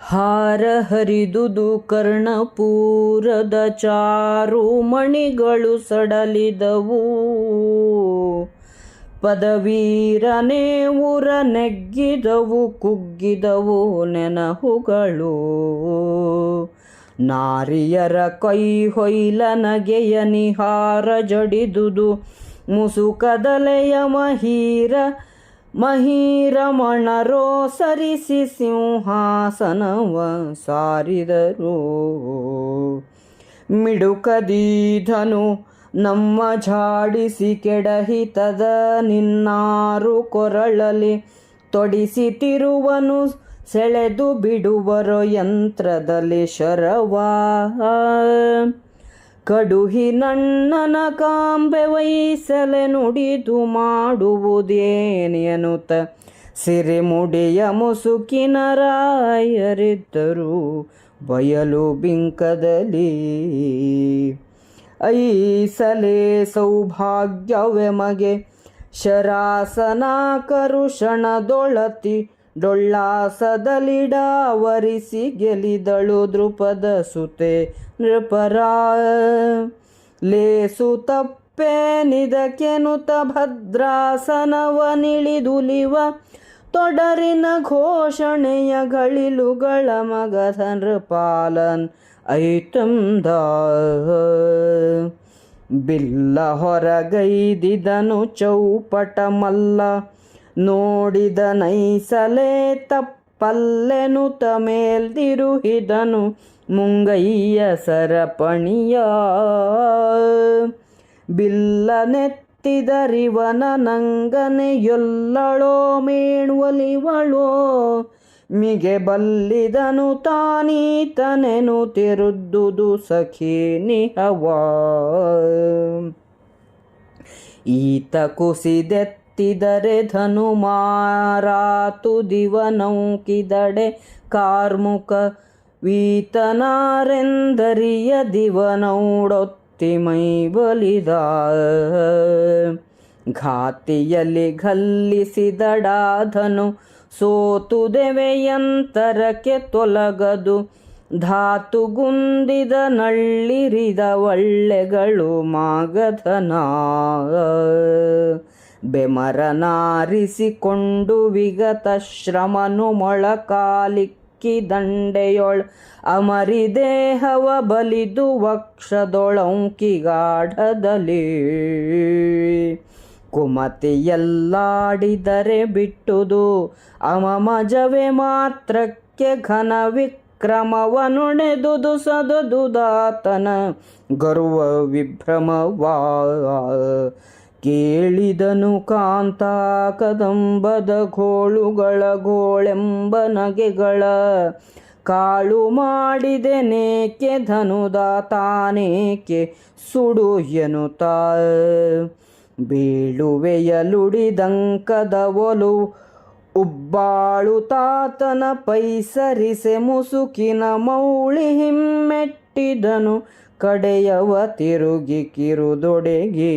ಹಾರ ಹರಿದುದು ಕರ್ಣಪೂರದ ಚಾರು ಮಣಿಗಳು ಸಡಲಿದವು. ಪದವೀರನೇ ಉರ ನೆಗ್ಗಿದವು, ಕುಗ್ಗಿದವು ನೆನಹುಗಳು. ನಾರಿಯರ ಕೈ ಹೊಯ್ಲ ನಗೆಯ ನಿಹಾರ ಜಡಿದುದು ಮುಸುಕದಲೆಯ ಮಹೀರ ಮಹೀರಮಣರೋ ಸರಿಸಿ ಸಿಂಹಾಸನವ ಸಾರಿದರು. ಮಿಡುಕದೀಧನು ನಮ್ಮ ಝಾಡಿಸಿ ಕೆಡಹಿತದ ನಿನ್ನಾರು ಕೊರಳಲಿ ತೊಡಿಸಿ ತಿರುವನು ಸೆಳೆದು ಬಿಡುವರೋ ಯಂತ್ರದಲ್ಲಿ ಶರವಾ. ಕಡುಹಿನಣ್ಣನ ಕಾಂಬೆ ವಹಿಸಲೆ ನುಡಿದು ಮಾಡುವುದೇನೆನುತ ಸಿರಿಮುಡಿಯ ಮುಸುಕಿನ ರಾಯರಿದ್ದರು ಬಯಲು ಬಿಂಕದಲ್ಲಿ. ಐಸಲೆ ಸೌಭಾಗ್ಯವೆ ಮಗೆ ಶರಾಸನ ಕರುಷಣದೊಳತಿ ಡೊಳ್ಳಾಸದಲಿಡಾವರಿಸಿ ಗೆಲಿದಳು ದೃಪದ ಸುತೆ ನೃಪರ ಲೇಸು ತಪ್ಪೇನಿದಕೆನುತ ಭದ್ರಾಸನವ ನಿಳಿದುಲಿವ ತೊಡರಿನ ಘೋಷಣೆಯ ಗಳಿಲುಗಳ ಮಗಧ ನೃಪಾಲನ್ ದ ಬಿಲ್ಲ ಹೊರಗೈದಿದನು ಚೌಪಟ ಮಲ್ಲ, ನೋಡಿದ ನೈಸಲೆ ತಪ್ಪಲ್ಲೆನುತ ತಮೇಲ್ದಿರುಹಿದನು ಮುಂಗೈಯ ಸರಪಣಿಯ. ಬಿಲ್ಲನೆತ್ತಿದರಿವನ ನಂಗನೆಯೊಲ್ಲಳೋ ಮೇಣುವಲಿವಳೋ. ಮಿಗೆ ಬಲ್ಲಿದನು ತಾನೀತನೆನು ತಿರುದ್ದುದು ಸಖಿ ನಿಹವಾ. ಈತ ಕುಸಿದೆತ್ತಿದರೆ ಧನು ಮಾರಾತು ದಿವನೌಕಿದಡೆ ಕಾರ್ಮುಕ ವೀತನಾರೆಂದರಿಯ ದಿವನೌಡೊತ್ತಿ ಮೈ ಬಲಿದ ಘಾತಿಯಲ್ಲಿ ಘಲ್ಲಿಸಿದಡಾಧನು ಸೋತುದೆವೆಯಂತರಕ್ಕೆ ತೊಲಗದು. ಧಾತುಗುಂದಿದ ನಳ್ಳಿರಿದ ಒಳ್ಳೆಗಳು ಮಾಗಧನ. ಬೆಮರನಾರಿಸಿಕೊಂಡು ವಿಗತ ಶ್ರಮನು ಮೊಳಕಾಲಿಕ್ಕಿ ದಂಡೆಯೊಳ್ ಅಮರಿ ದೇಹವ ಬಲಿದು ವಕ್ಷದೊಳಂಕಿಗಾಢದಲ್ಲಿ ಕುಮತಿಯಲ್ಲಾಡಿದರೆ ಬಿಟ್ಟುದು ಅಮಮಜವೆ ಮಾತ್ರಕ್ಕೆ ಘನ ವಿಕ್ರಮವನುಣೆದುದು ಸದದುದಾತನ ಗರ್ವ ವಿಭ್ರಮವಾ ಕೇಳಿದನು ಕಾಂತ ಕದಂಬದ ಘೋಳುಗಳ ಗೋಳೆಂಬ ನಗೆಗಳ ಕಾಳು ಮಾಡಿದೆನೇಕೆ ಧನುದಾತಾನೇಕೆ ಸುಡು ಎನ್ನುತ್ತಾ ಬೀಳುವೆಯಲುಡಿದಂಕದ ಒಲು ಉಬ್ಬಾಳು ತಾತನ ಪೈಸರಿಸೆ ಮುಸುಕಿನ ಮೌಳಿ ಹಿಮ್ಮೆಟ್ಟಿದನು ಕಡೆಯವ ತಿರುಗಿ ಕಿರುದೊಡೆಗೆ.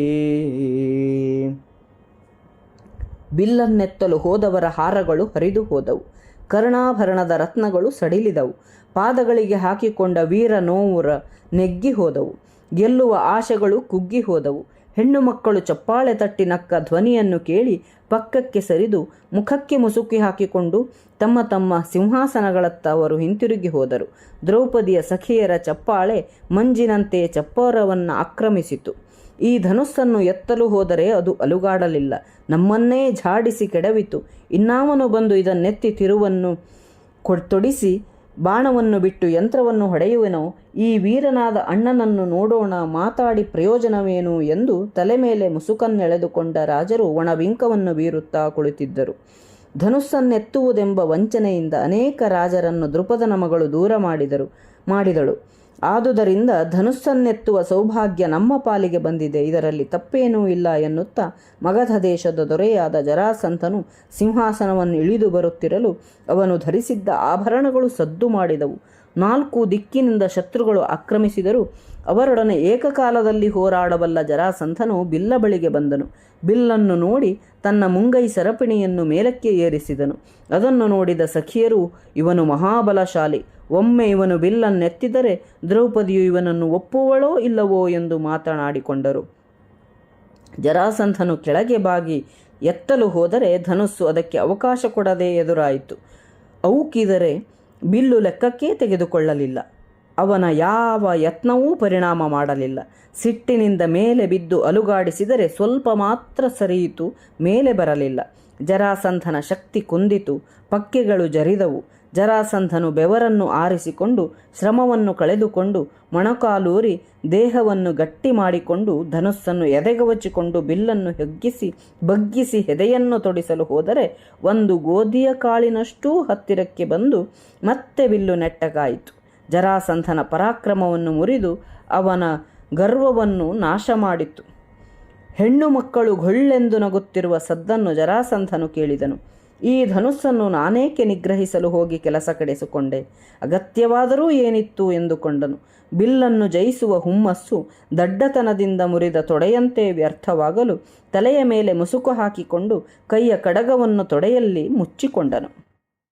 ಬಿಲ್ಲನ್ನೆತ್ತಲು ಹೋದವರ ಹಾರಗಳು ಹರಿದು ಹೋದವು, ಕರ್ಣಾಭರಣದ ರತ್ನಗಳು ಸಡಿಲಿದವು, ಪಾದಗಳಿಗೆ ಹಾಕಿಕೊಂಡ ವೀರ ನೋವುರ ನೆಗ್ಗಿ ಹೋದವು, ಗೆಲ್ಲುವ ಆಶೆಗಳು ಕುಗ್ಗಿ ಹೋದವು. ಹೆಣ್ಣು ಮಕ್ಕಳು ಚಪ್ಪಾಳೆ ತಟ್ಟಿ ನಕ್ಕ ಧ್ವನಿಯನ್ನು ಕೇಳಿ ಪಕ್ಕಕ್ಕೆ ಸರಿದು ಮುಖಕ್ಕೆ ಮುಸುಕಿ ಹಾಕಿಕೊಂಡು ತಮ್ಮ ತಮ್ಮ ಸಿಂಹಾಸನಗಳತ್ತ ಅವರು ಹಿಂತಿರುಗಿ ಹೋದರು. ದ್ರೌಪದಿಯ ಸಖಿಯರ ಚಪ್ಪಾಳೆ ಮಂಜಿನಂತೆ ಚಪ್ಪರವನ್ನು ಆಕ್ರಮಿಸಿತು. ಈ ಧನುಸ್ಸನ್ನು ಎತ್ತಲು ಹೋದರೆ ಅದು ಅಲುಗಾಡಲಿಲ್ಲ. ನಮ್ಮನ್ನೇ ಝಾಡಿಸಿ ಕೆಡವಿತು. ಇನ್ನಾವನು ಬಂದು ಇದನ್ನೆತ್ತಿ ತಿರುವನ್ನು ತೊಡಿಸಿ ಬಾಣವನ್ನು ಬಿಟ್ಟು ಯಂತ್ರವನ್ನು ಹೊಡೆಯುವೆನೋ, ಈ ವೀರನಾದ ಅಣ್ಣನನ್ನು ನೋಡೋಣ, ಮಾತಾಡಿ ಪ್ರಯೋಜನವೇನು ಎಂದು ತಲೆ ಮೇಲೆ ಮುಸುಕನ್ನೆಳೆದುಕೊಂಡ ರಾಜರು ಒಣವಿಂಕವನ್ನು ಬೀರುತ್ತಾ ಕುಳಿತಿದ್ದರು. ಧನುಸ್ಸನ್ನೆತ್ತುವುದೆಂಬ ವಂಚನೆಯಿಂದ ಅನೇಕ ರಾಜರನ್ನು ದೃಪದನ ಮಗಳು ದೂರ ಮಾಡಿದರು, ಮಾಡಿದಳು. ಆದುದರಿಂದ ಧನುಸ್ಸನ್ನೆತ್ತುವ ಸೌಭಾಗ್ಯ ನಮ್ಮ ಪಾಲಿಗೆ ಬಂದಿದೆ. ಇದರಲ್ಲಿ ತಪ್ಪೇನೂ ಇಲ್ಲ ಎನ್ನುತ್ತಾ ಮಗಧ ದೇಶದ ದೊರೆಯಾದ ಜರಾಸಂತನು ಸಿಂಹಾಸನವನ್ನು ಇಳಿದು ಬರುತ್ತಿರಲು ಅವನು ಧರಿಸಿದ್ದ ಆಭರಣಗಳು ಸದ್ದು ಮಾಡಿದವು. ನಾಲ್ಕು ದಿಕ್ಕಿನಿಂದ ಶತ್ರುಗಳು ಆಕ್ರಮಿಸಿದರು. ಅವರೊಡನೆ ಏಕಕಾಲದಲ್ಲಿ ಹೋರಾಡಬಲ್ಲ ಜರಾಸಂಧನು ಬಿಲ್ಲ ಬಳಿಗೆ ಬಂದನು. ಬಿಲ್ಲನ್ನು ನೋಡಿ ತನ್ನ ಮುಂಗೈ ಸರಪಣಿಯನ್ನು ಮೇಲಕ್ಕೆ ಏರಿಸಿದನು. ಅದನ್ನು ನೋಡಿದ ಸಖಿಯರು, ಇವನು ಮಹಾಬಲಶಾಲಿ. ಒಮ್ಮೆ ಇವನು ಬಿಲ್ಲನ್ನೆತ್ತಿದರೆ ದ್ರೌಪದಿಯು ಇವನನ್ನು ಒಪ್ಪುವಳೋ ಇಲ್ಲವೋ ಎಂದು ಮಾತನಾಡಿಕೊಂಡರು. ಜರಾಸಂಧನು ಕೆಳಗೆ ಬಾಗಿ ಎತ್ತಲು ಹೋದರೆ ಧನುಸ್ಸು ಅದಕ್ಕೆ ಅವಕಾಶ ಕೊಡದೆ ಎದುರಾಯಿತು. ಔಕಿದರೆ ಬಿಲ್ಲು ಲೆಕ್ಕಕ್ಕೆ ತೆಗೆದುಕೊಳ್ಳಲಿಲ್ಲ. ಅವನ ಯಾವ ಯತ್ನವೂ ಪರಿಣಾಮ ಮಾಡಲಿಲ್ಲ. ಸಿಟ್ಟಿನಿಂದ ಮೇಲೆ ಬಿದ್ದು ಅಲುಗಾಡಿಸಿದರೆ ಸ್ವಲ್ಪ ಮಾತ್ರ ಸರಿಯಿತು, ಮೇಲೆ ಬರಲಿಲ್ಲ. ಜರಾಸಂಧನ ಶಕ್ತಿ ಕುಂದಿತು, ಪಕ್ಕೆಗಳು ಜರಿದವು. ಜರಾಸಂಧನು ಬೆವರನ್ನು ಆರಿಸಿಕೊಂಡು, ಶ್ರಮವನ್ನು ಕಳೆದುಕೊಂಡು, ಮೊಣಕಾಲೂರಿ ದೇಹವನ್ನು ಗಟ್ಟಿ ಮಾಡಿಕೊಂಡು, ಧನುಸ್ಸನ್ನು ಎದೆಗವಚಿಕೊಂಡು, ಬಿಲ್ಲನ್ನು ಹೆಗ್ಗಿಸಿ, ಬಗ್ಗಿಸಿ ಹೆದೆಯನ್ನು ತೊಡಿಸಲು ಹೋದರೆ, ಒಂದು ಗೋಧಿಯ ಕಾಳಿನಷ್ಟೂ ಹತ್ತಿರಕ್ಕೆ ಬಂದು ಮತ್ತೆ ಬಿಲ್ಲು ನೆಟ್ಟಗಾಯಿತು. ಜರಾಸಂಧನ ಪರಾಕ್ರಮವನ್ನು ಮುರಿದು ಅವನ ಗರ್ವವನ್ನು ನಾಶ ಮಾಡಿತು ಹೆಣ್ಣು ಮಕ್ಕಳು ಘೊಳ್ಳೆಂದು ನಗುತ್ತಿರುವ ಸದ್ದನ್ನು ಜರಾಸಂಧನು ಕೇಳಿದನು. ಈ ಧನುಸ್ಸನ್ನು ನಾನೇಕೆ ನಿಗ್ರಹಿಸಲು ಹೋಗಿ ಕೆಲಸ ಕಡೆಸಿಕೊಂಡೆ? ಅಗತ್ಯವಾದರೂ ಏನಿತ್ತು ಎಂದುಕೊಂಡನು. ಬಿಲ್ಲನ್ನು ಜಯಿಸುವ ಹುಮ್ಮಸ್ಸು ದಡ್ಡತನದಿಂದ ಮುರಿದ ತೊಡೆಯಂತೆ ವ್ಯರ್ಥವಾಗಲು ತಲೆಯ ಮೇಲೆ ಮುಸುಕು ಹಾಕಿಕೊಂಡು ಕೈಯ ಕಡಗವನ್ನು ತೊಡೆಯಲ್ಲಿ ಮುಚ್ಚಿಕೊಂಡನು.